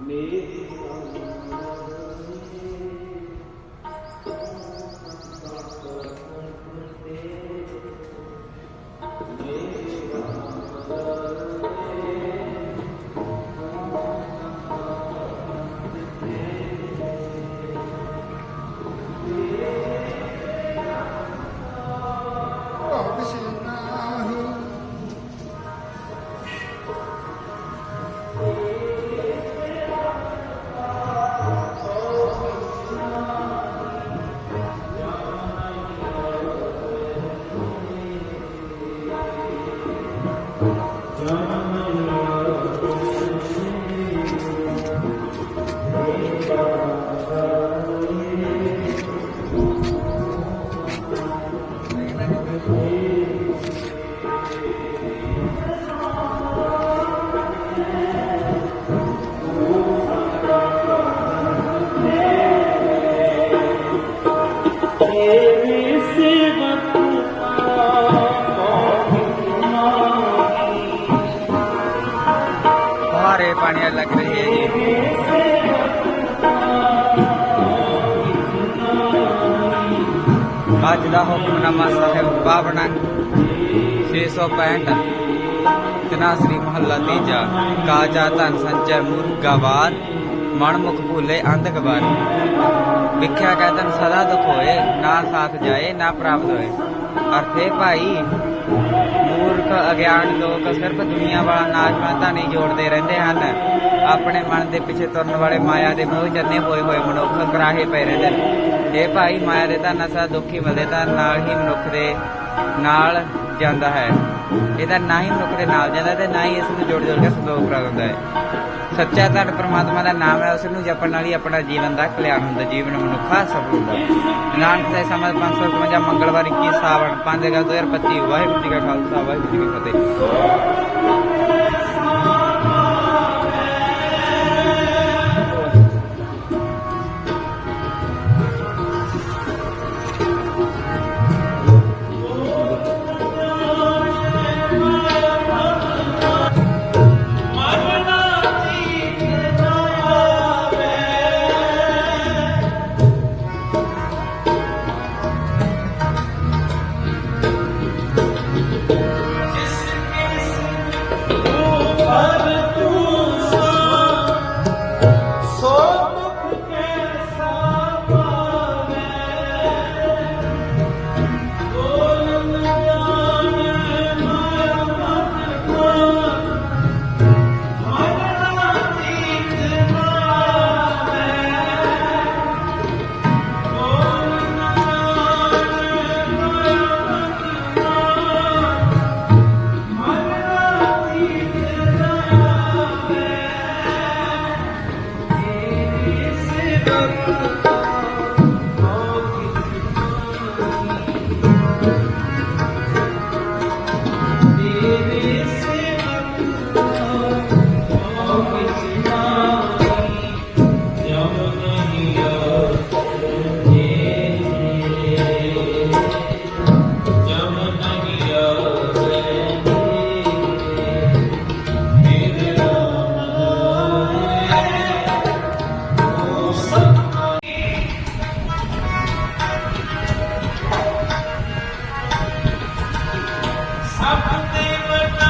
me पानी लग ਅੱਜ ਦਾ ਹੁਕਮਨਾਮਾ ਸਾਹਿਬ ਪਾਵਣਾ 665 ਤਨਾਸਰੀ ਮਹੱਲਾ ਤੀਜਾ, ਕਾਜਾ ਧਨ ਸੰਚੈ ਮੁਰਗਾਵਾਰ ਮਨ ਮੁਖ ਭੂਲੇ ਅੰਧ ਗਵਾਰ ਵਿਖਿਆ ਕੈ ਤਨ ਸਦਾ ਦੁਖ ਹੋਏ, ਨਾ ਸਾਥ ਜਾਏ, ਨਾ ਪ੍ਰਾਪਤ ਹੋਏ। ਅਰਥੇ ਭਾਈ, ਮੂਰਖ, ਅਗਿਆਨ ਲੋਕ, ਸਿਰਫ ਦੁਨੀਆ ਵਾਲਾ ਨਾਚ ਮਹਤਾ ਨਹੀਂ ਜੋੜਦੇ ਰਹਿੰਦੇ ਹਨ। ਆਪਣੇ ਮਨ ਦੇ ਪਿੱਛੇ ਤੁਰਨ ਵਾਲੇ ਮਾਇਆ ਦੇ ਮੋਹ ਜੰਨੇ ਹੋਏ ਹੋਏ ਮਨੁੱਖ ਕਰਾਹੇ ਪਏ ਰਹਿੰਦੇ ਨੇ। ਇਹ ਭਾਈ, ਮਾਇਆ ਦੇ ਤਾਂ ਨਸ਼ਾ ਦੁਖੀ ਮਿਲਦੇ ਤਾਂ ਨਾਲ ਹੀ ਮਨੁੱਖ ਦੇ ਨਾਲ ਜਾਂਦਾ ਹੈ। ਇਹਦਾ ਨਾ ਹੀ ਮਨੁੱਖ ਦੇ ਨਾਲ ਜਾਂਦਾ ਤੇ ਨਾ ਹੀ ਇਸ ਨੂੰ ਜੋੜ ਜੋੜ ਕੇ ਸੰਤੋਖ ਪ੍ਰਾਪਤ ਹੁੰਦਾ ਹੈ। ਸੱਚਾ ਧਨ ਪ੍ਰਮਾਤਮਾ ਦਾ ਨਾਮ ਹੈ, ਉਸ ਨੂੰ ਜਪਣ ਨਾਲ ਹੀ ਆਪਣਾ ਜੀਵਨ ਦਾ ਕਲਿਆਣ ਹੁੰਦਾ ਜੀਵਨ ਮਨੁੱਖਾ ਸਫਲ ਹੁੰਦਾ ਨਾਨਕ ਦੇ ਸਮਾਂ 555 ਮੰਗਲਵਾਰ 21 ਸਾਵਣ 5 ਅਗਸਤ 2025 ਵਾਹਿਗੁਰੂ ਜੀ ਕਾ ਖਾਲਸਾ, ਵਾਹਿਗੁਰੂ ਜੀ ਕੀ ਫਤਿਹ। they were